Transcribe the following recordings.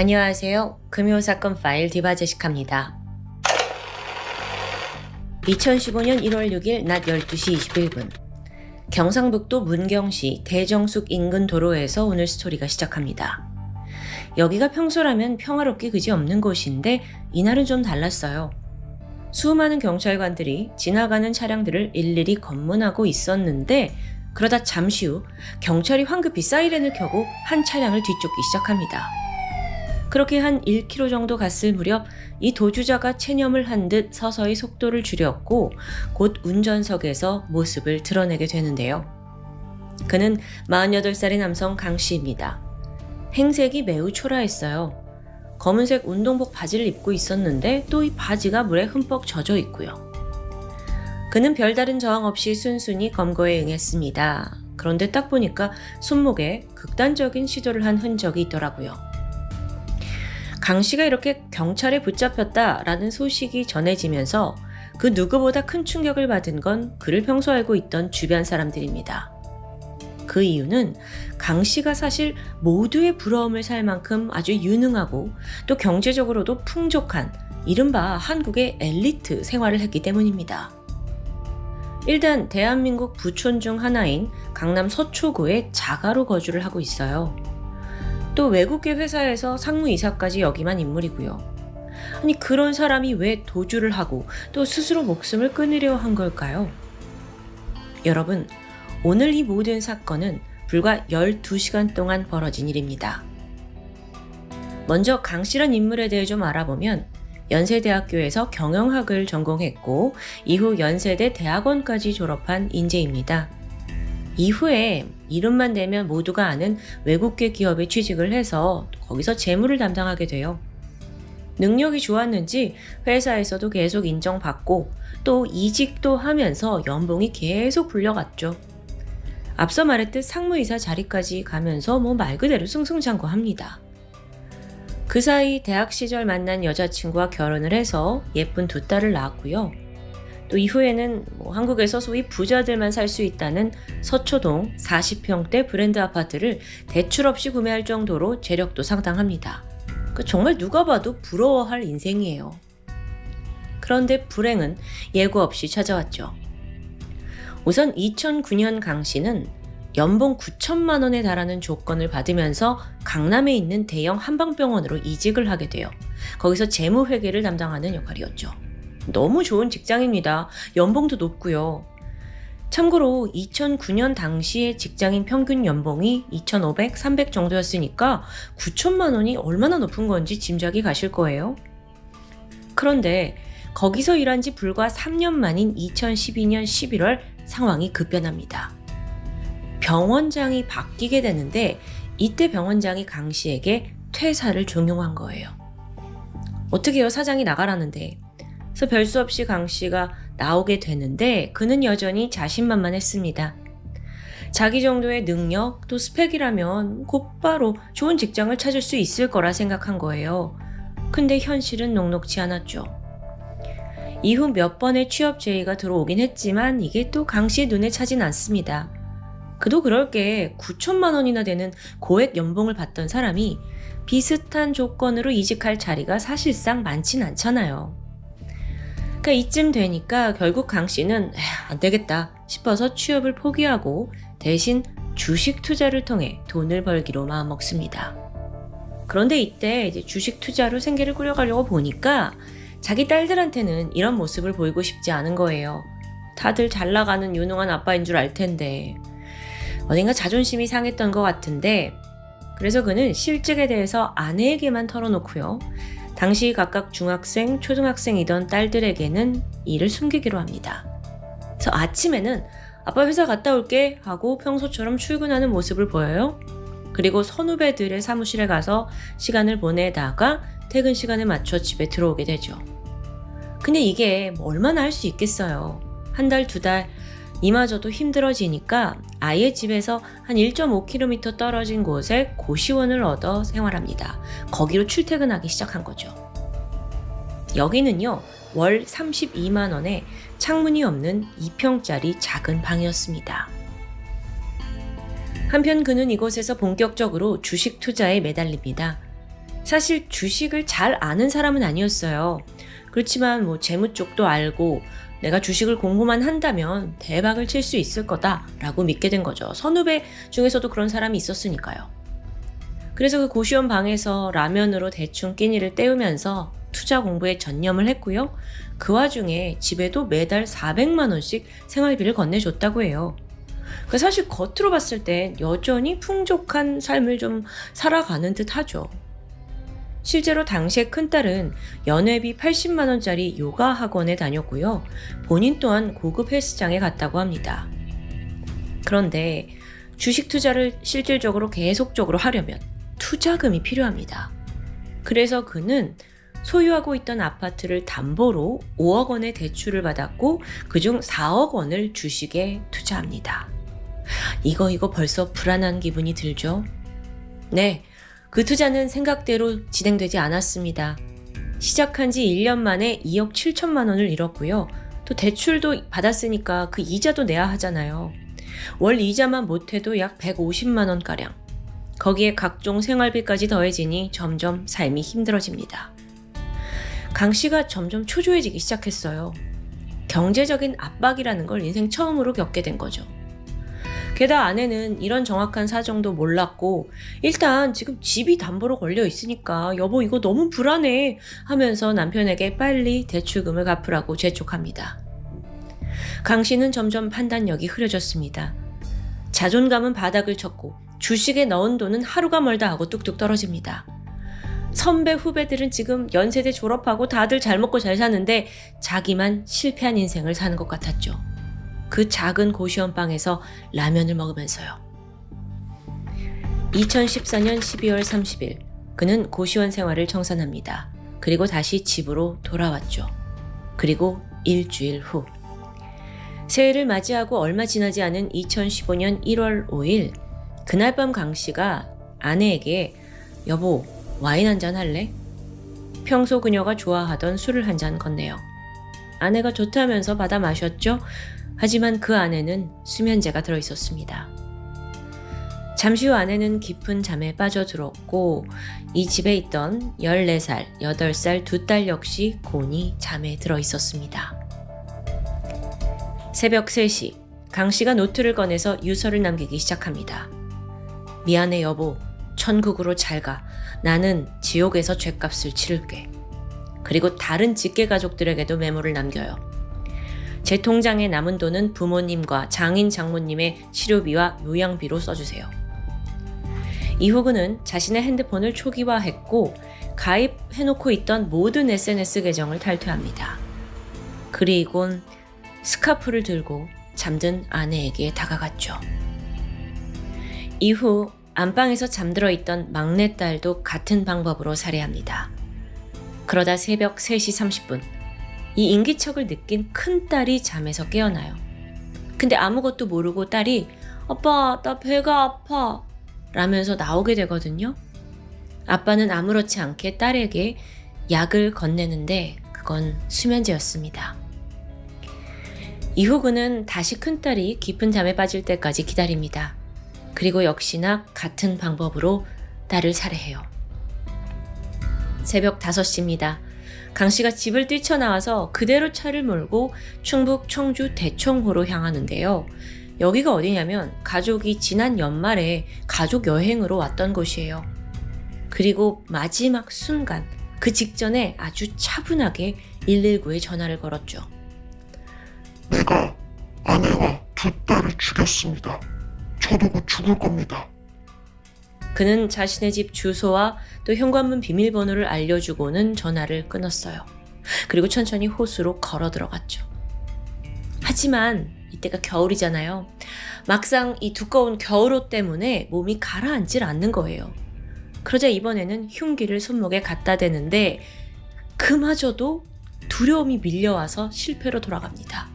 안녕하세요. 금요사건 파일 디바제식합니다. 2015년 1월 6일 낮 12시 21분. 경상북도 문경시 대정숙 인근 도로에서 오늘 스토리가 시작합니다. 여기가 평소라면 평화롭기 그지없는 곳인데 이날은 좀 달랐어요. 수많은 경찰관들이 지나가는 차량들을 일일이 검문하고 있었는데 그러다 잠시 후 경찰이 황급히 사이렌을 켜고 한 차량을 뒤쫓기 시작합니다. 그렇게 한 1km 정도 갔을 무렵 이 도주자가 체념을 한 듯 서서히 속도를 줄였고 곧 운전석에서 모습을 드러내게 되는데요. 그는 48살의 남성 강 씨입니다. 행색이 매우 초라했어요. 검은색 운동복 바지를 입고 있었는데 또 이 바지가 물에 흠뻑 젖어 있고요. 그는 별다른 저항 없이 순순히 검거에 응했습니다. 그런데 딱 보니까 손목에 극단적인 시도를 한 흔적이 있더라고요. 강 씨가 이렇게 경찰에 붙잡혔다라는 소식이 전해지면서 그 누구보다 큰 충격을 받은 건 그를 평소 알고 있던 주변 사람들입니다. 그 이유는 강 씨가 사실 모두의 부러움을 살 만큼 아주 유능하고 또 경제적으로도 풍족한 이른바 한국의 엘리트 생활을 했기 때문입니다. 일단 대한민국 부촌 중 하나인 강남 서초구에 자가로 거주를 하고 있어요. 또 외국계 회사에서 상무이사까지 역임한 인물이고요. 아니 그런 사람이 왜 도주를 하고 또 스스로 목숨을 끊으려 한 걸까요? 여러분, 오늘 이 모든 사건은 불과 12시간 동안 벌어진 일입니다. 먼저 강 씨란 인물에 대해 좀 알아보면 연세대학교에서 경영학을 전공했고 이후 연세대 대학원까지 졸업한 인재입니다. 이후에 이름만 대면 모두가 아는 외국계 기업에 취직을 해서 거기서 재무를 담당하게 돼요. 능력이 좋았는지 회사에서도 계속 인정받고 또 이직도 하면서 연봉이 계속 불려갔죠. 앞서 말했듯 상무이사 자리까지 가면서 뭐 말 그대로 승승장구합니다. 그 사이 대학 시절 만난 여자친구와 결혼을 해서 예쁜 두 딸을 낳았고요. 또 이후에는 뭐 한국에서 소위 부자들만 살 수 있다는 서초동 40평대 브랜드 아파트를 대출 없이 구매할 정도로 재력도 상당합니다. 그 정말 누가 봐도 부러워할 인생이에요. 그런데 불행은 예고 없이 찾아왔죠. 우선 2009년 강 씨는 연봉 9천만 원에 달하는 조건을 받으면서 강남에 있는 대형 한방병원으로 이직을 하게 돼요. 거기서 재무회계를 담당하는 역할이었죠. 너무 좋은 직장입니다. 연봉도 높고요. 참고로 2009년 당시의 직장인 평균 연봉이 2,500, 300 정도였으니까 9천만 원이 얼마나 높은 건지 짐작이 가실 거예요. 그런데 거기서 일한 지 불과 3년 만인 2012년 11월 상황이 급변합니다. 병원장이 바뀌게 되는데 이때 병원장이 강 씨에게 퇴사를 종용한 거예요. 어떻게요? 사장이 나가라는데. 그래서 별수 없이 강 씨가 나오게 되는데 그는 여전히 자신만만했습니다. 자기 정도의 능력 또 스펙이라면 곧바로 좋은 직장을 찾을 수 있을 거라 생각한 거예요. 근데 현실은 녹록지 않았죠. 이후 몇 번의 취업 제의가 들어오긴 했지만 이게 또 강 씨의 눈에 차진 않습니다. 그도 그럴 게 9천만 원이나 되는 고액 연봉을 받던 사람이 비슷한 조건으로 이직할 자리가 사실상 많진 않잖아요. 그러니까 이쯤 되니까 결국 강 씨는 안 되겠다 싶어서 취업을 포기하고 대신 주식 투자를 통해 돈을 벌기로 마음먹습니다. 그런데 이때 이제 주식 투자로 생계를 꾸려가려고 보니까 자기 딸들한테는 이런 모습을 보이고 싶지 않은 거예요. 다들 잘 나가는 유능한 아빠인 줄 알 텐데. 어딘가 자존심이 상했던 것 같은데 그래서 그는 실직에 대해서 아내에게만 털어놓고요. 당시 각각 중학생, 초등학생이던 딸들에게는 이를 숨기기로 합니다. 그래서 아침에는 아빠 회사 갔다 올게 하고 평소처럼 출근하는 모습을 보여요. 그리고 선후배들의 사무실에 가서 시간을 보내다가 퇴근 시간에 맞춰 집에 들어오게 되죠. 근데 이게 뭐 얼마나 할 수 있겠어요. 한 달, 두 달, 이마저도 힘들어지니까 아예 집에서 한 1.5km 떨어진 곳에 고시원을 얻어 생활합니다. 거기로 출퇴근하기 시작한 거죠. 여기는요, 월 32만원에 창문이 없는 2평짜리 작은 방이었습니다. 한편 그는 이곳에서 본격적으로 주식 투자에 매달립니다. 사실 주식을 잘 아는 사람은 아니었어요. 그렇지만 뭐 재무 쪽도 알고 내가 주식을 공부만 한다면 대박을 칠 수 있을 거다라고 믿게 된 거죠. 선후배 중에서도 그런 사람이 있었으니까요. 그래서 그 고시원 방에서 라면으로 대충 끼니를 때우면서 투자 공부에 전념을 했고요. 그 와중에 집에도 매달 400만 원씩 생활비를 건네줬다고 해요. 그 사실 겉으로 봤을 땐 여전히 풍족한 삶을 좀 살아가는 듯 하죠. 실제로 당시의 큰딸은 연회비 80만 원짜리 요가 학원에 다녔고요. 본인 또한 고급 헬스장에 갔다고 합니다. 그런데 주식 투자를 실질적으로 계속적으로 하려면 투자금이 필요합니다. 그래서 그는 소유하고 있던 아파트를 담보로 5억 원의 대출을 받았고 그중 4억 원을 주식에 투자합니다. 이거 이거 벌써 불안한 기분이 들죠? 네, 그 투자는 생각대로 진행되지 않았습니다. 시작한 지 1년 만에 2억 7천만 원을 잃었고요. 또 대출도 받았으니까 그 이자도 내야 하잖아요. 월 이자만 못해도 약 150만 원가량. 거기에 각종 생활비까지 더해지니 점점 삶이 힘들어집니다. 강 씨가 점점 초조해지기 시작했어요. 경제적인 압박이라는 걸 인생 처음으로 겪게 된 거죠. 게다가 아내는 이런 정확한 사정도 몰랐고, 일단 지금 집이 담보로 걸려 있으니까 여보 이거 너무 불안해 하면서 남편에게 빨리 대출금을 갚으라고 재촉합니다. 강 씨는 점점 판단력이 흐려졌습니다. 자존감은 바닥을 쳤고, 주식에 넣은 돈은 하루가 멀다 하고 뚝뚝 떨어집니다. 선배 후배들은 지금 연세대 졸업하고 다들 잘 먹고 잘 사는데 자기만 실패한 인생을 사는 것 같았죠. 그 작은 고시원 방에서 라면을 먹으면서요. 2014년 12월 30일 그는 고시원 생활을 청산합니다. 그리고 다시 집으로 돌아왔죠. 그리고 일주일 후 새해를 맞이하고 얼마 지나지 않은 2015년 1월 5일 그날 밤 강 씨가 아내에게 여보 와인 한 잔 할래? 평소 그녀가 좋아하던 술을 한 잔 건네요. 아내가 좋다면서 받아 마셨죠? 하지만 그 안에는 수면제가 들어 있었습니다. 잠시 후 아내는 깊은 잠에 빠져들었고 이 집에 있던 14살, 8살 두 딸 역시 곤히 잠에 들어 있었습니다. 새벽 3시, 강 씨가 노트를 꺼내서 유서를 남기기 시작합니다. 미안해 여보, 천국으로 잘 가. 나는 지옥에서 죄값을 치를게. 그리고 다른 직계 가족들에게도 메모를 남겨요. 제 통장에 남은 돈은 부모님과 장인 장모님의 치료비와 요양비로 써주세요. 이후 그는 자신의 핸드폰을 초기화했고 가입해놓고 있던 모든 SNS 계정을 탈퇴합니다. 그리곤 스카프를 들고 잠든 아내에게 다가갔죠. 이후 안방에서 잠들어 있던 막내딸도 같은 방법으로 살해합니다. 그러다 새벽 3시 30분, 이 인기척을 느낀 큰 딸이 잠에서 깨어나요. 근데 아무것도 모르고 딸이 아빠, 나 배가 아파. 라면서 나오게 되거든요. 아빠는 아무렇지 않게 딸에게 약을 건네는데 그건 수면제였습니다. 이후 그는 다시 큰딸이 깊은 잠에 빠질 때까지 기다립니다. 그리고 역시나 같은 방법으로 딸을 살해해요. 새벽 5시입니다. 강 씨가 집을 뛰쳐나와서 그대로 차를 몰고 충북 청주 대청호로 향하는데요. 여기가 어디냐면 가족이 지난 연말에 가족 여행으로 왔던 곳이에요. 그리고 마지막 순간 그 직전에 아주 차분하게 119에 전화를 걸었죠. 내가 아내와 두 딸을 죽였습니다. 저도 곧 죽을 겁니다. 그는 자신의 집 주소와 또 현관문 비밀번호를 알려주고는 전화를 끊었어요. 그리고 천천히 호수로 걸어 들어갔죠. 하지만 이때가 겨울이잖아요. 막상 이 두꺼운 겨울옷 때문에 몸이 가라앉질 않는 거예요. 그러자 이번에는 흉기를 손목에 갖다 대는데 그마저도 두려움이 밀려와서 실패로 돌아갑니다.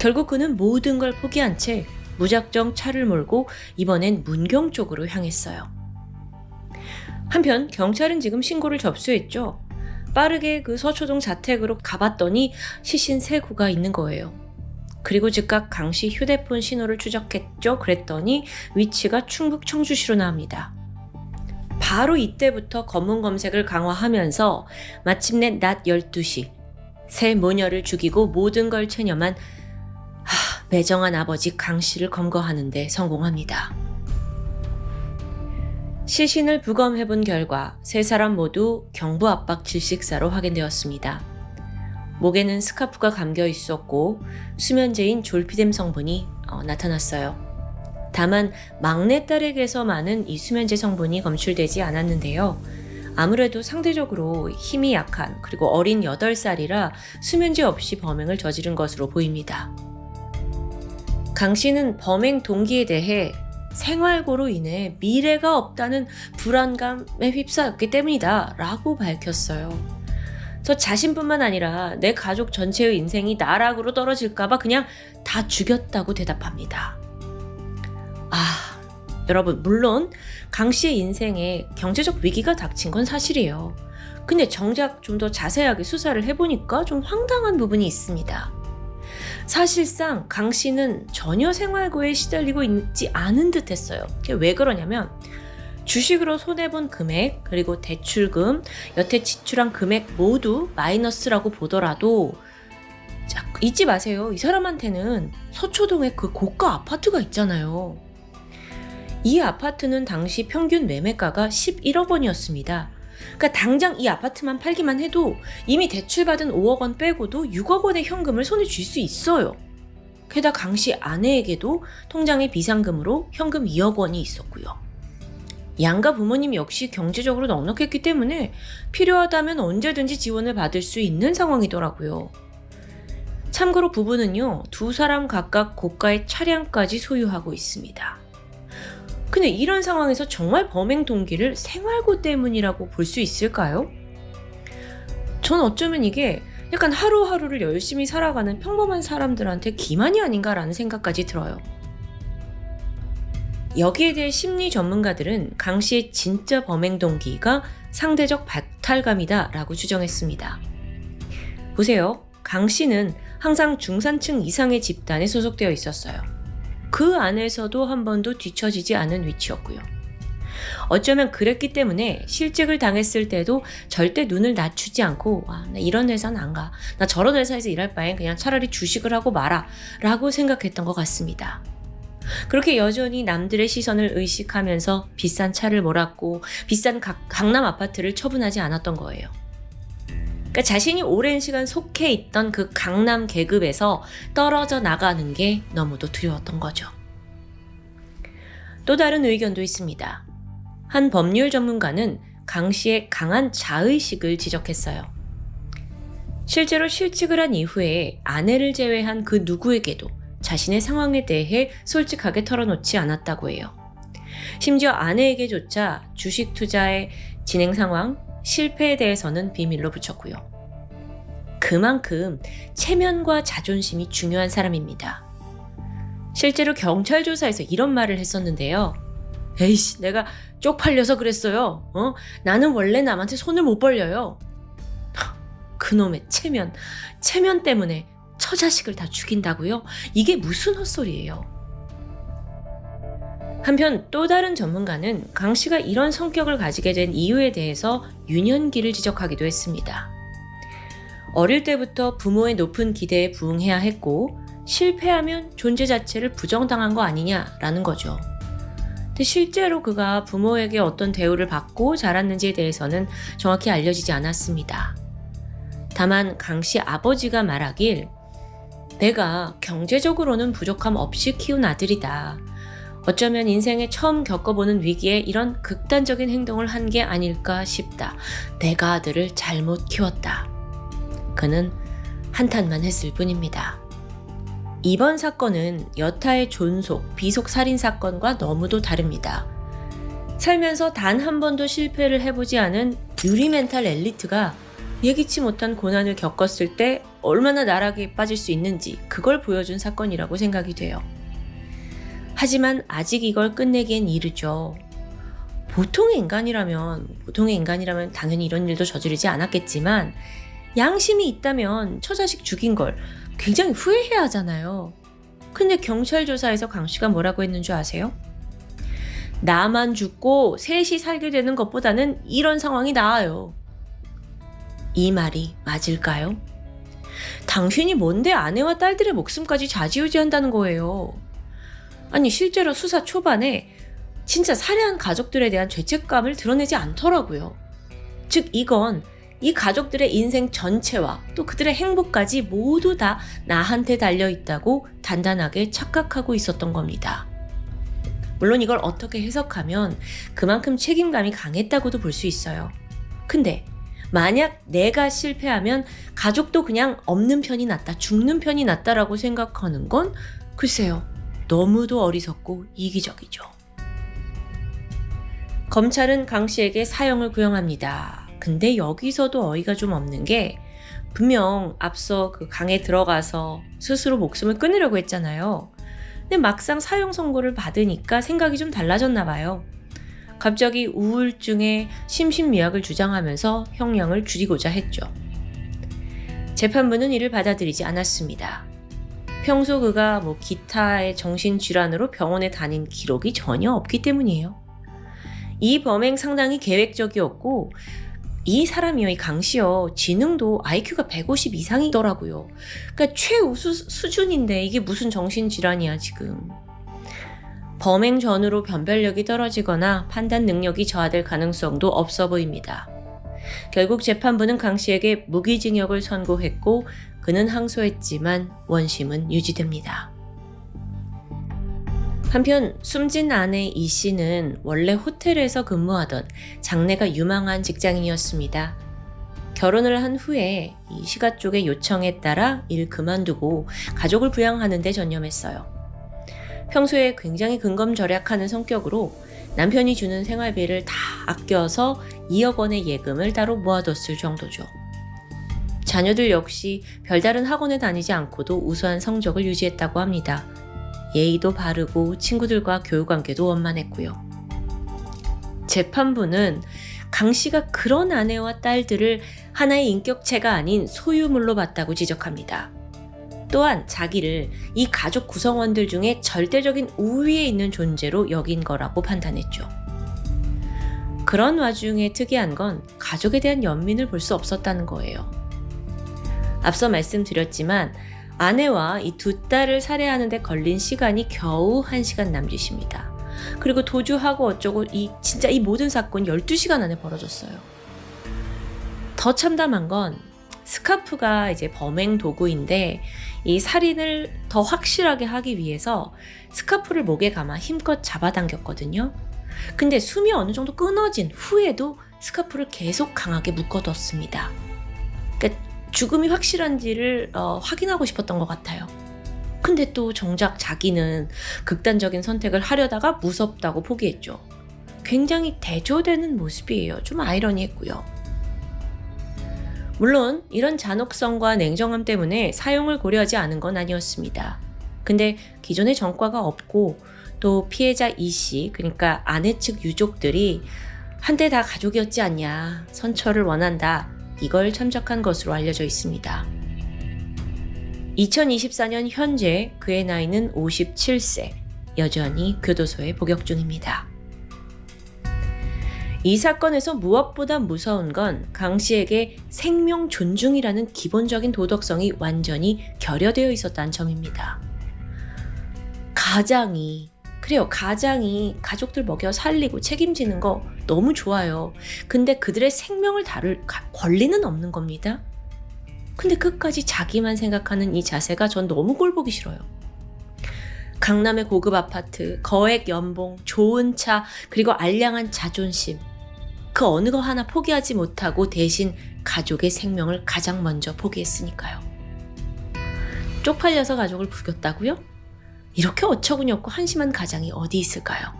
결국 그는 모든 걸 포기한 채 무작정 차를 몰고 이번엔 문경 쪽으로 향했어요. 한편 경찰은 지금 신고를 접수했죠. 빠르게 그 서초동 자택으로 가봤더니 시신 세 구가 있는 거예요. 그리고 즉각 강 씨 휴대폰 신호를 추적했죠. 그랬더니 위치가 충북 청주시로 나옵니다. 바로 이때부터 검문 검색을 강화하면서 마침내 낮 12시 새 모녀를 죽이고 모든 걸 체념한 하, 매정한 아버지 강 씨를 검거하는데 성공합니다. 시신을 부검해 본 결과 세 사람 모두 경부 압박 질식사로 확인되었습니다. 목에는 스카프가 감겨 있었고 수면제인 졸피뎀 성분이 어, 나타났어요. 다만 막내딸에게서 많은 이 수면제 성분이 검출되지 않았는데요. 아무래도 상대적으로 힘이 약한 그리고 어린 8살이라 수면제 없이 범행을 저지른 것으로 보입니다. 강 씨는 범행 동기에 대해 생활고로 인해 미래가 없다는 불안감에 휩싸였기 때문이다 라고 밝혔어요. 저 자신뿐만 아니라 내 가족 전체의 인생이 나락으로 떨어질까봐 그냥 다 죽였다고 대답합니다. 아, 여러분, 물론 강 씨의 인생에 경제적 위기가 닥친 건 사실이에요. 근데 정작 좀 더 자세하게 수사를 해보니까 좀 황당한 부분이 있습니다. 사실상 강 씨는 전혀 생활고에 시달리고 있지 않은 듯 했어요. 왜 그러냐면, 주식으로 손해본 금액, 그리고 대출금, 여태 지출한 금액 모두 마이너스라고 보더라도, 자, 잊지 마세요. 이 사람한테는 서초동에 그 고가 아파트가 있잖아요. 이 아파트는 당시 평균 매매가가 11억 원이었습니다. 그러니까 당장 이 아파트만 팔기만 해도 이미 대출받은 5억 원 빼고도 6억 원의 현금을 손에 쥘 수 있어요. 게다가 강씨 아내에게도 통장에 비상금으로 현금 2억 원이 있었고요. 양가 부모님 역시 경제적으로 넉넉했기 때문에 필요하다면 언제든지 지원을 받을 수 있는 상황이더라고요. 참고로 부부는요, 두 사람 각각 고가의 차량까지 소유하고 있습니다. 근데 이런 상황에서 정말 범행 동기를 생활고 때문이라고 볼 수 있을까요? 전 어쩌면 이게 약간 하루하루를 열심히 살아가는 평범한 사람들한테 기만이 아닌가라는 생각까지 들어요. 여기에 대해 심리 전문가들은 강 씨의 진짜 범행 동기가 상대적 박탈감이다라고 추정했습니다. 보세요. 강 씨는 항상 중산층 이상의 집단에 소속되어 있었어요. 그 안에서도 한 번도 뒤처지지 않은 위치였고요. 어쩌면 그랬기 때문에 실직을 당했을 때도 절대 눈을 낮추지 않고 와, 나 이런 회사는 안 가. 나 저런 회사에서 일할 바엔 그냥 차라리 주식을 하고 말아. 라고 생각했던 것 같습니다. 그렇게 여전히 남들의 시선을 의식하면서 비싼 차를 몰았고 비싼 각- 강남 아파트를 처분하지 않았던 거예요. 그러니까 자신이 오랜 시간 속해 있던 그 강남 계급에서 떨어져 나가는 게 너무도 두려웠던 거죠. 또 다른 의견도 있습니다. 한 법률 전문가는 강 씨의 강한 자의식을 지적했어요. 실제로 실직을 한 이후에 아내를 제외한 그 누구에게도 자신의 상황에 대해 솔직하게 털어놓지 않았다고 해요. 심지어 아내에게조차 주식 투자의 진행 상황, 실패에 대해서는 비밀로 붙였고요. 그만큼 체면과 자존심이 중요한 사람입니다. 실제로 경찰 조사에서 이런 말을 했었는데요. 에이씨, 내가 쪽팔려서 그랬어요. 어? 나는 원래 남한테 손을 못 벌려요. 그놈의 체면, 체면 때문에 처자식을 다 죽인다고요? 이게 무슨 헛소리예요? 한편 또 다른 전문가는 강 씨가 이런 성격을 가지게 된 이유에 대해서 유년기를 지적하기도 했습니다. 어릴 때부터 부모의 높은 기대에 부응해야 했고 실패하면 존재 자체를 부정당한 거 아니냐라는 거죠. 근데 실제로 그가 부모에게 어떤 대우를 받고 자랐는지에 대해서는 정확히 알려지지 않았습니다. 다만 강 씨 아버지가 말하길 내가 경제적으로는 부족함 없이 키운 아들이다. 어쩌면 인생에 처음 겪어보는 위기에 이런 극단적인 행동을 한 게 아닐까 싶다. 내가 아들을 잘못 키웠다. 그는 한탄만 했을 뿐입니다. 이번 사건은 여타의 존속, 비속 살인 사건과 너무도 다릅니다. 살면서 단 한 번도 실패를 해보지 않은 유리 멘탈 엘리트가 예기치 못한 고난을 겪었을 때 얼마나 나락에 빠질 수 있는지 그걸 보여준 사건이라고 생각이 돼요. 하지만 아직 이걸 끝내기엔 이르죠. 보통의 인간이라면, 보통의 인간이라면 당연히 이런 일도 저지르지 않았겠지만, 양심이 있다면 처자식 죽인 걸 굉장히 후회해야 하잖아요. 근데 경찰 조사에서 강 씨가 뭐라고 했는 줄 아세요? 나만 죽고 셋이 살게 되는 것보다는 이런 상황이 나아요. 이 말이 맞을까요? 당신이 뭔데 아내와 딸들의 목숨까지 좌지우지한다는 거예요. 아니, 실제로 수사 초반에 진짜 살해한 가족들에 대한 죄책감을 드러내지 않더라고요. 즉, 이건 이 가족들의 인생 전체와 또 그들의 행복까지 모두 다 나한테 달려 있다고 단단하게 착각하고 있었던 겁니다. 물론 이걸 어떻게 해석하면 그만큼 책임감이 강했다고도 볼 수 있어요. 근데 만약 내가 실패하면 가족도 그냥 없는 편이 낫다, 죽는 편이 낫다라고 생각하는 건 글쎄요. 너무도 어리석고 이기적이죠. 검찰은 강 씨에게 사형을 구형합니다. 근데 여기서도 어이가 좀 없는 게 분명 앞서 그 강에 들어가서 스스로 목숨을 끊으려고 했잖아요. 근데 막상 사형 선고를 받으니까 생각이 좀 달라졌나 봐요. 갑자기 우울증에 심신미약을 주장하면서 형량을 줄이고자 했죠. 재판부는 이를 받아들이지 않았습니다. 평소 그가 뭐 기타의 정신질환으로 병원에 다닌 기록이 전혀 없기 때문이에요. 이 범행 상당히 계획적이었고 이 사람이요, 이 강씨요, 지능도 IQ가 150 이상이더라고요. 그러니까 최우수 수준인데 이게 무슨 정신질환이야, 지금. 범행 전후로 변별력이 떨어지거나 판단 능력이 저하될 가능성도 없어 보입니다. 결국 재판부는 강 씨에게 무기징역을 선고했고 그는 항소했지만 원심은 유지됩니다. 한편 숨진 아내 이 씨는 원래 호텔에서 근무하던 장래가 유망한 직장인이었습니다. 결혼을 한 후에 이 시가 쪽의 요청에 따라 일 그만두고 가족을 부양하는 데 전념했어요. 평소에 굉장히 근검절약하는 성격으로 남편이 주는 생활비를 다 아껴서 2억 원의 예금을 따로 모아뒀을 정도죠. 자녀들 역시 별다른 학원에 다니지 않고도 우수한 성적을 유지했다고 합니다. 예의도 바르고 친구들과 교육관계도 원만했고요. 재판부는 강 씨가 그런 아내와 딸들을 하나의 인격체가 아닌 소유물로 봤다고 지적합니다. 또한 자기를 이 가족 구성원들 중에 절대적인 우위에 있는 존재로 여긴 거라고 판단했죠. 그런 와중에 특이한 건 가족에 대한 연민을 볼 수 없었다는 거예요. 앞서 말씀드렸지만 아내와 이 두 딸을 살해하는데 걸린 시간이 겨우 1시간 남짓입니다. 그리고 도주하고 어쩌고 이 진짜 이 모든 사건 12시간 안에 벌어졌어요. 더 참담한 건 스카프가 이제 범행 도구인데 이 살인을 더 확실하게 하기 위해서 스카프를 목에 감아 힘껏 잡아당겼거든요. 근데 숨이 어느 정도 끊어진 후에도 스카프를 계속 강하게 묶어뒀습니다. 죽음이 확실한지를 어, 확인하고 싶었던 것 같아요. 근데 또 정작 자기는 극단적인 선택을 하려다가 무섭다고 포기했죠. 굉장히 대조되는 모습이에요. 좀 아이러니했고요. 물론 이런 잔혹성과 냉정함 때문에 사용을 고려하지 않은 건 아니었습니다. 근데 기존의 전과가 없고 또 피해자 이 씨, 그러니까 아내 측 유족들이 한때 다 가족이었지 않냐, 선처를 원한다, 이걸 참작한 것으로 알려져 있습니다. 2024년 현재 그의 나이는 57세, 여전히 교도소에 복역 중입니다. 이 사건에서 무엇보다 무서운 건 강 씨에게 생명 존중이라는 기본적인 도덕성이 완전히 결여되어 있었다는 점입니다. 가장이 그래요. 가장이 가족들 먹여 살리고 책임지는 거 너무 좋아요. 근데 그들의 생명을 다룰 권리는 없는 겁니다. 근데 끝까지 자기만 생각하는 이 자세가 전 너무 꼴보기 싫어요. 강남의 고급 아파트, 거액 연봉, 좋은 차, 그리고 알량한 자존심. 그 어느 거 하나 포기하지 못하고 대신 가족의 생명을 가장 먼저 포기했으니까요. 쪽팔려서 가족을 부겼다고요? 이렇게 어처구니 없고 한심한 가장이 어디 있을까요?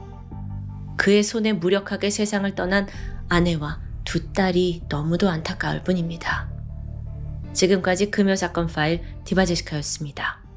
그의 손에 무력하게 세상을 떠난 아내와 두 딸이 너무도 안타까울 뿐입니다. 지금까지 금요 사건 파일 디바제시카였습니다.